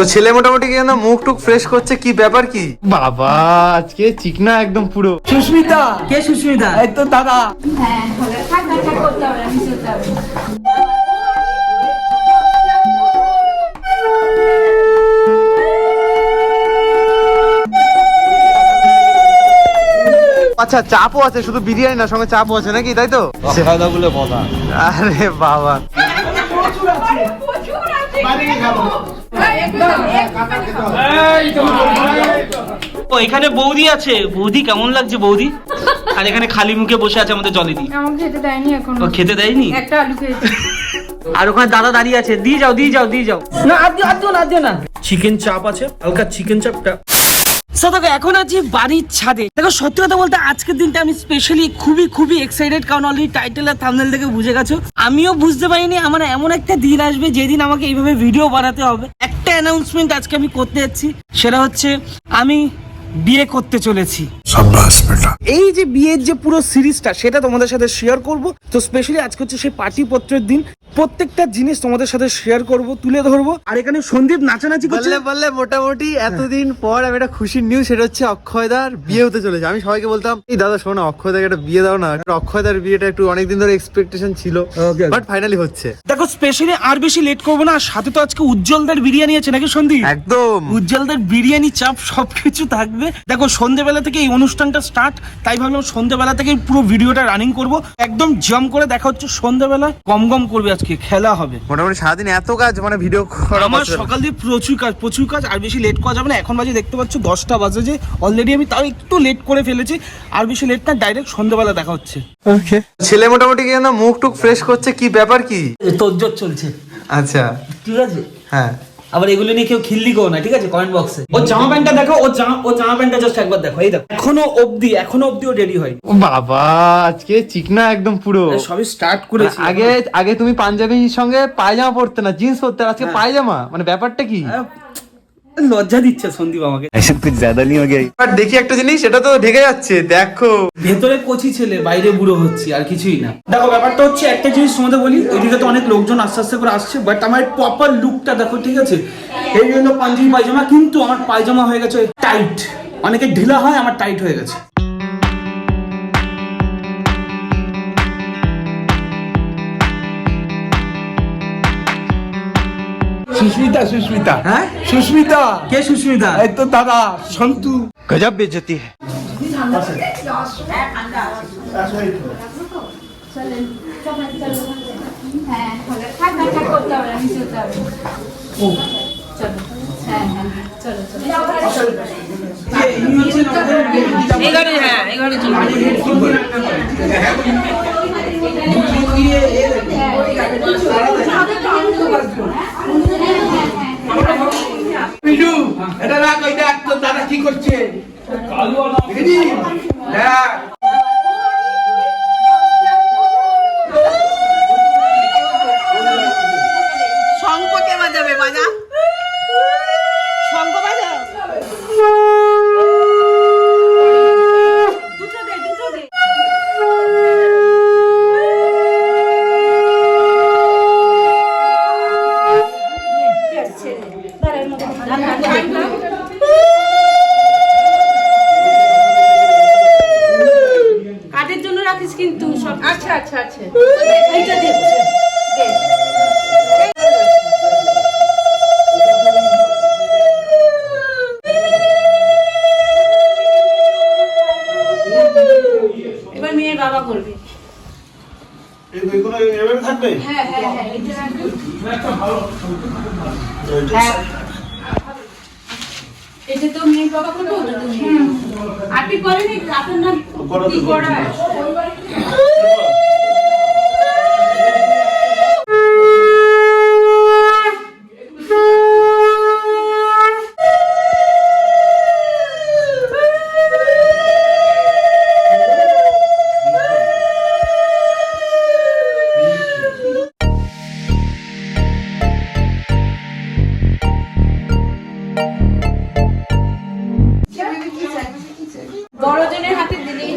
তো ছেলে মোটামুটি কি না মুখ টুক ফ্রেশ করছে কি ব্যাপার কি? বাবা আজকে চিকনা একদম পুরো। সুস্মিতা! কে সুস্মিতা? এই তো দাদা। হ্যাঁ হলে থাক না থাক করতে হবে হবে। আচ্ছা চাপও আছে শুধু বিরিয়ানি না সঙ্গে চাপও আছে নাকি তাই তো? বলে বলা। আরে বাবা। ও এখানে বৌদি আছে। বৌদি কেমন লাগছে বৌদি? আর এখানে খালি মুখে বসে আছে আমাদের জলে দি খেতে দেয়নি এখন। ও খেতে দেয়নি? একটা আলু খেয়েছি। আর ওখানে দাদা দাঁড়িয়ে আছে। দিয়ে যাও দিয়ে যাও দিয়ে যাও। না আর দিও না দিও না। চিকেন চাপ আছে? হালকা চিকেন চাপটা দেখো, এখন আছি বাড়ির ছাদে। দেখো, সত্যি কথা বলতে আজকের দিনটা আমি স্পেশালি খুবই খুবই এক্সাইটেড কারণ অলরেডি টাইটেল আর থামনেল থেকে বুঝে গেছো। আমিও বুঝতে পারিনি, আমার এমন একটা দিন আসবে যেদিন আমাকে এইভাবে ভিডিও বানাতে হবে। একটা অ্যানাউন্সমেন্ট আজকে আমি করতে যাচ্ছি, সেটা হচ্ছে আমি বিয়ে করতে চলেছি। এই যে বিয়ের যে পুরো সিরিজটা সেটা তোমাদের সাথে শেয়ার করব। তো স্পেশালি আজকে হচ্ছে সেই পার্টি পত্রের দিন। প্রত্যেকটা জিনিস তোমাদের সাথে শেয়ার করব তুলে ধরবো। আর এখানে সন্দীপ নাচানাচি করছে। বললে বললে মোটামুটি এতদিন পর আমি একটা খুশির নিউজ সেটা হচ্ছে অক্ষয়দার বিয়ে হতে চলেছে। আমি সবাইকে বলতাম এই দাদা শোনো অক্ষয়দাকে একটা বিয়ে দাও না। অক্ষয়দার বিয়েটা একটু অনেকদিন ধরে এক্সপেকটেশন ছিল. বাট ফাইনালি হচ্ছে। দেখো স্পেশালি আর বেশি লেট করব না। আর সাথে তো আজকে উজ্জ্বলদার বিরিয়ানি আছে নাকি সন্দীপ? একদম। উজ্জ্বলদার বিরিয়ানি চাপ সবকিছু থাকবে। দেখো সন্ধেবেলা থেকে এই অনুষ্ঠানটা স্টার্ট তাই ভাবলাম সন্ধ্যেবেলা থেকে পুরো ভিডিওটা রানিং করব। একদম জম করে দেখা হচ্ছে সন্ধেবেলা গম গম করবে আজকে খেলা হবে। মোটামুটি সারাদিন এত কাজ মানে ভিডিও আমার সকাল দিয়ে প্রচুর কাজ প্রচুর কাজ আর বেশি লেট করা যাবে না। এখন বাজে দেখতে পাচ্ছ দশটা বাজে যে অলরেডি আমি তাও একটু লেট করে ফেলেছি আর বেশি লেট না ডাইরেক্ট সন্ধ্যেবেলা দেখা হচ্ছে। ছেলে মোটামুটি কি না মুখ টুক ফ্রেশ করছে কি ব্যাপার কি? তোর চলছে। আচ্ছা। ঠিক আছে? হ্যাঁ। আবার এগুলো নিয়ে কেউ খিল্লি করো না ঠিক আছে? কমেন্ট বক্সে ও জামা প্যান্টটা দেখো ও জামা ও জামা প্যান্টটা জাস্ট একবার দেখো এই দেখো। এখনও অবধি এখনও অবধি ও রেডি হয় ও বাবা আজকে চিকনা একদম পুরো। সবই স্টার্ট করেছি। আগে আগে তুমি পাঞ্জাবির সঙ্গে পায়জামা পরতে না জিন্স পরতে আজকে হ্যাঁ। পায়জামা? মানে ব্যাপারটা কি? লজ্জা দিচ্ছে সন্দীপ আমাকে। আর দেখি একটা জিনিস এটা তো ঢেকে যাচ্ছে দেখো। ভেতরে কচি ছেলে বাইরে বুড়ো হচ্ছে আর কিছুই না। দেখো ব্যাপারটা হচ্ছে একটা জিনিস তোমাদের বলি ওইদিকে তো অনেক লোকজন আস্তে আস্তে করে আসছে বাট আমার প্রপার লুকটা দেখো ঠিক আছে? এই জন্য পাঞ্জাবি পায়জামা কিন্তু আমার পায়জামা হয়ে গেছে টাইট অনেকে ঢিলা হয় আমার টাইট হয়ে গেছে। সুস্মিতা সুস্মিতা হ্যাঁ সুস্মিতা কে সুস্মিতা এই তো দাদা সন্তু গজব বেজতি হ্যায় চলেন কাঠের কিন্তু সব আচ্ছা আচ্ছা আচ্ছা এইটা দিচ্ছে দে এবার মেয়ের বাবা করবে হ্যাঁ হ্যাঁ হ্যাঁ এটা। হ্যাঁ। এটা তো মেয়ে বাবা করবে ওটা তো বাবা। আপনি করেন আপনার নাম কি করা বড়জনের হাতে দিলেই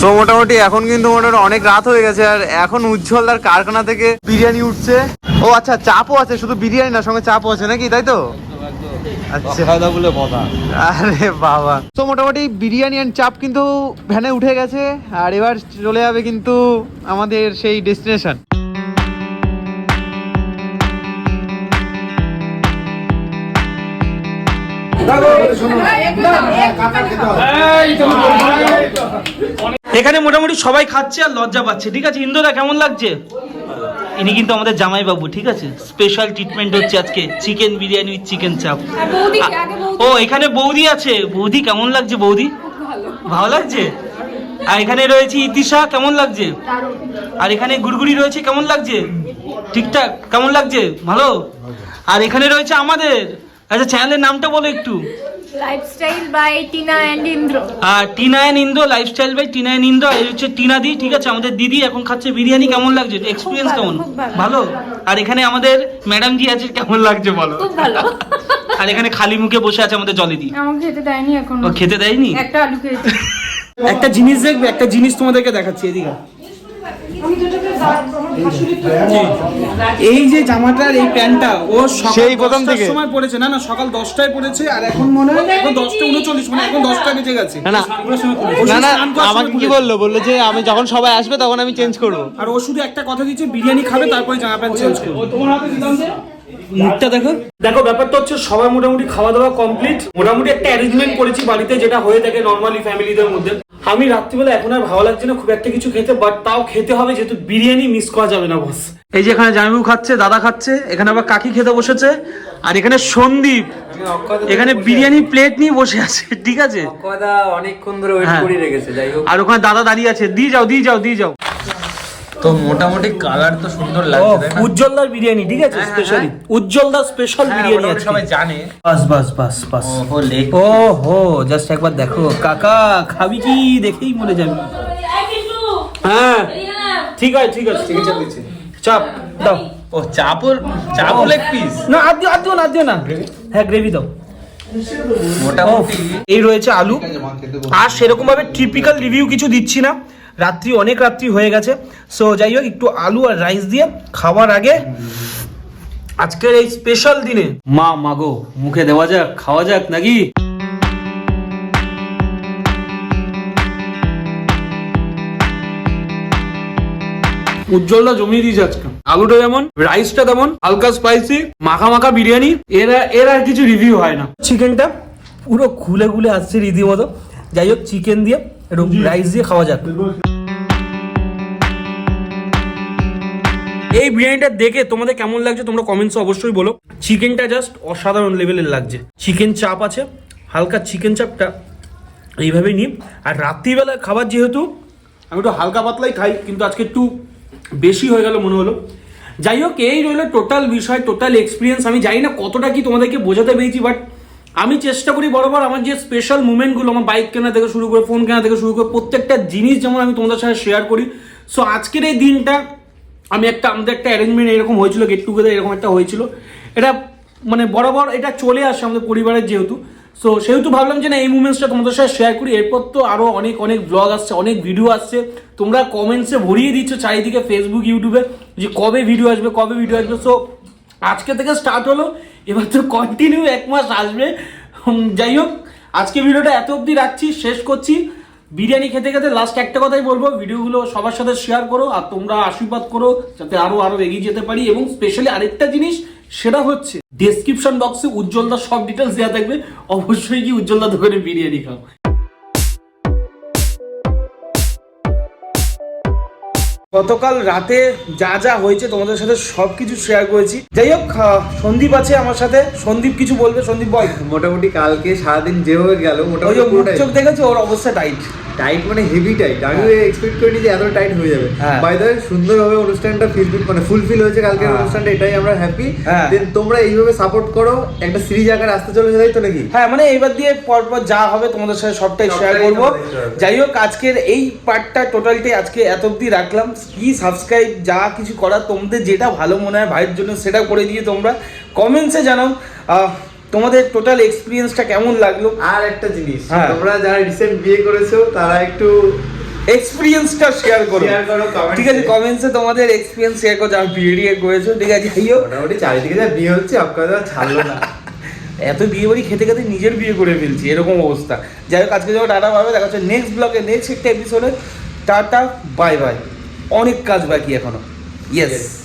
তো মোটামুটি এখন কিন্তু মোটামুটি অনেক রাত হয়ে গেছে আর এখন উজ্জ্বলদার কারখানা থেকে বিরিয়ানি উঠছে। ও আচ্ছা চাপও আছে শুধু বিরিয়ানি না সঙ্গে চাপও আছে নাকি তাই তো? আচ্ছা। আরে বাবা। মোটামুটি বিরিয়ানি অ্যান্ড চাপ কিন্তু ভ্যানে উঠে গেছে আর এবার চলে যাবে কিন্তু আমাদের সেই ডেস্টিনেশন এখানে মোটামুটি সবাই খাচ্ছে আর লজ্জা পাচ্ছে। ঠিক আছে ইন্দোরা কেমন লাগছে? ইনি কিন্তু আমাদের জামাই বাবু ঠিক আছে? স্পেশাল ট্রিটমেন্ট হচ্ছে আজকে চিকেন বিরিয়ানি উইথ চিকেন চাপ ও এখানে বৌদি আছে। বৌদি কেমন লাগছে বৌদি? ভালো লাগছে? আর এখানে রয়েছে ইতিশা কেমন লাগছে? আর এখানে গুড়গুড়ি রয়েছে কেমন লাগছে? ঠিকঠাক কেমন লাগছে? ভালো? আর এখানে রয়েছে আমাদের। আচ্ছা চ্যানেলের নামটা বলো একটু। Lifestyle by Tina and Indra R Tina n Indra lifestyle by Tina n Indra এই হচ্ছে টিনা দি ঠিক আছে? আমাদের দিদি এখন খাচ্ছে বিরিয়ানি কেমন লাগছে? এক্সপিরিয়েন্স ভালো, কেমন? ভালো। ভালো? আর এখানে আমাদের ম্যাডাম জি আছে কেমন লাগছে বলো? খুব ভালো। আর এখানে খালি মুখে বসে আছে আমাদের জলিদি আমাকে খেতে দেয়নি এখন। খেতে দেয়নি? একটা আলু খেয়েছি। একটা জিনিস দেখবে একটা জিনিস তোমাদেরকে দেখাচ্ছি এদিকে এই যে জামাটার এই প্যান্টটা ও সকাল সেই প্রথম থেকে? সময় পড়েছে। না না সকাল দশটায় পড়েছে আর এখন মনে হয় এখন দশটা উনচল্লিশ মানে এখন দশটা বেজে গেছে। না না। আমাকে কি বলল? বলল যে আমি যখন সবাই আসবে তখন আমি চেঞ্জ করব। আর ও শুধু একটা কথা দিচ্ছে বিরিয়ানি খাবে তারপরে জামা প্যান্ট চেঞ্জ করবে। মুখটা দেখো। দেখো ব্যাপারটা হচ্ছে সবাই মোটামুটি খাওয়া দাওয়া কমপ্লিট মোটামুটি একটা অ্যারেঞ্জমেন্ট করেছি বাড়িতে যেটা হয়ে থাকে নর্মালি ফ্যামিলিদের মধ্যে। আমি রাত্রিবেলা এখন আর ভালো লাগছে না খুব একটা কিছু খেতে বাট তাও খেতে হবে যেহেতু বিরিয়ানি মিস করা যাবে না বস এই যে এখানে জামিবু খাচ্ছে দাদা খাচ্ছে এখানে আবার কাকি খেতে বসেছে আর এখানে সন্দীপ এখানে বিরিয়ানি প্লেট নিয়ে বসে আছে ঠিক আছে? অনেকক্ষণ ধরে ওয়েট হ্যাঁ। করে রেখেছে যাই হোক। আর ওখানে দাদা দাঁড়িয়ে আছে দিয়ে যাও দিয়ে যাও দিয়ে যাও। তো মোটামুটি কালার তো সুন্দর লাগছে তাই না? উজ্জ্বলদার বিরিয়ানি ঠিক আছে স্পেশালি উজ্জ্বলদার স্পেশাল বিরিয়ানি আছে সবাই জানে। বাস বাস বাস বাস। ও লেগ ও হো জাস্ট একবার দেখো। কাকা খাবি কি? দেখেই যাবে। হ্যাঁ। ঠিক আছে ঠিক আছে ঠিক আছে চাপ দাও। ও চাপল চাপল লেগ পিস না আর দিও আর দিও না আর দিও না। হ্যাঁ গ্রেভি দাও। মোটামুটি এই রয়েছে আলু। আর সেরকম ভাবে টিপিক্যাল রিভিউ কিছু দিচ্ছি না। রাত্রি অনেক রাত্রি হয়ে গেছে। সো যাই হোক একটু আলু আর রাইস দিয়ে খাওয়ার আগে আজকের এই স্পেশাল দিনে মা মাগো মুখে দেওয়া যাক খাওয়া যাক নাকি? উজ্জ্বলটা জমিয়ে দিয়েছে আজকে। আলুটা যেমন রাইসটা তেমন হালকা স্পাইসি মাখা মাখা বিরিয়ানি এর এর আর কিছু রিভিউ হয় না। চিকেনটা পুরো খুলে খুলে আসছে রীতিমতো। যাই হোক চিকেন দিয়ে একটু রাইস দিয়ে খাওয়া যাক এই বিরিয়ানিটা দেখে তোমাদের কেমন লাগছে তোমরা কমেন্টসে অবশ্যই বলো। চিকেনটা জাস্ট অসাধারণ লেভেলের লাগছে। চিকেন চাপ আছে হালকা চিকেন চাপটা এইভাবেই নিই। আর রাত্রিবেলা খাবার যেহেতু আমি একটু হালকা পাতলাই খাই কিন্তু আজকে একটু বেশি হয়ে গেল মনে হলো। যাই হোক এই রইল টোটাল বিষয় টোটাল এক্সপিরিয়েন্স আমি জানি না কতটা কি তোমাদেরকে বোঝাতে পেরেছি বাট আমি চেষ্টা করি বরাবর আমার যে স্পেশাল মুমেন্টগুলো আমার বাইক কেনা থেকে শুরু করে ফোন কেনা থেকে শুরু করে প্রত্যেকটা জিনিস যেমন আমি তোমাদের সাথে শেয়ার করি। সো আজকের এই দিনটা আমি একটা, আমাদের একটা অ্যারেঞ্জমেন্ট এরকম হয়েছিল গেট টুগেদার এরকম একটা হয়েছিল। এটা মানে বরাবর এটা চলে আসে আমাদের পরিবারের যেহেতু। সো সেহেতু ভাবলাম যে না, এই মুমেন্টসটা তোমাদের সাথে শেয়ার করি। এরপর তো আরও অনেক অনেক ব্লগ আসছে, অনেক ভিডিও আসছে। তোমরা কমেন্টসে ভরিয়ে দিচ্ছ চারিদিকে ফেসবুক ইউটিউবে যে কবে ভিডিও আসবে, কবে ভিডিও আসবে। সো আজকে থেকে স্টার্ট হলো। এবার তো কন্টিনিউ এক মাস আসবে। যাই হোক, আজকে ভিডিওটা এত অবধি রাখছি, শেষ করছি। বিরিয়ানি খেতে খেতে লাস্ট একটা কথাই বলব ভিডিওগুলো সবার সাথে শেয়ার করো আর তোমরা আশীর্বাদ করো যাতে আরও আরও এগিয়ে যেতে পারি এবং স্পেশালি আরেকটা জিনিস, সেটা হচ্ছে ডেসক্রিপশন বক্সে উজ্জ্বলদার সব ডিটেলস দেওয়া থাকবে। অবশ্যই কি উজ্জ্বলদার দোকানে বিরিয়ানি খাও। গতকাল রাতে যা যা হয়েছে তোমাদের সাথে সবকিছু শেয়ার করেছি। যাই হোক সন্দীপ আছে আমার সাথে। সন্দীপ কিছু বলবে? সন্দীপ বল। মোটামুটি কালকে সারাদিন যেভাবে গেল মোটামুটি চোখ দেখেছ? ওর অবস্থা টাইট টাইট মানে হেভি টাইট আমি এক্সপেক্ট করিনি যে এত টাইট হয়ে যাবে হ্যাঁ। বাই দ্য সুন্দরভাবে অনুষ্ঠানটা ফিল মানে ফুলফিল হয়েছে কালকের হ্যাঁ। অনুষ্ঠানটা এটাই আমরা হ্যাপি হ্যাঁ। দেন তোমরা এইভাবে সাপোর্ট করো একটা সিরিজ আকার আসতে চলেছে তাই তো নাকি হ্যাঁ মানে এবার দিয়ে পরপর যা হবে তোমাদের সাথে সবটাই শেয়ার করব। যাই হোক আজকের এই পার্টটা টোটালটি আজকে এত অব্দি রাখলাম কি সাবস্ক্রাইব যা কিছু করার তোমাদের যেটা ভালো মনে হয় ভাইয়ের জন্য সেটা করে দিয়ে তোমরা কমেন্টসে জানাও আহ, তোমাদের টোটাল এক্সপিরিয়েন্সটা কেমন লাগল? আর একটা জিনিস হ্যাঁ। তোমরা যারা রিসেন্ট বিয়ে করেছ তারা একটু এক্সপিরিয়েন্সটা শেয়ার করো। ঠিক আছে। কমেন্টসে তোমাদের এক্সপিরিয়েন্স শেয়ার করো যারা বিয়ে টিয়ে করেছ ঠিক আছে যাই হোক। মোটামুটি চারিদিকে যা বিয়ে হচ্ছে অক্ষয়দা ছাড়লো না। এত বিয়ে বাড়ি খেতে খেতে নিজের বিয়ে করে ফেলছি এরকম অবস্থা। যাই হোক আজকে যখন টাটা পাবে দেখা হচ্ছে নেক্সট ব্লগে নেক্সট একটা এপিসোডে টাটা বাই বাই অনেক কাজ বাকি এখনও। ইয়েস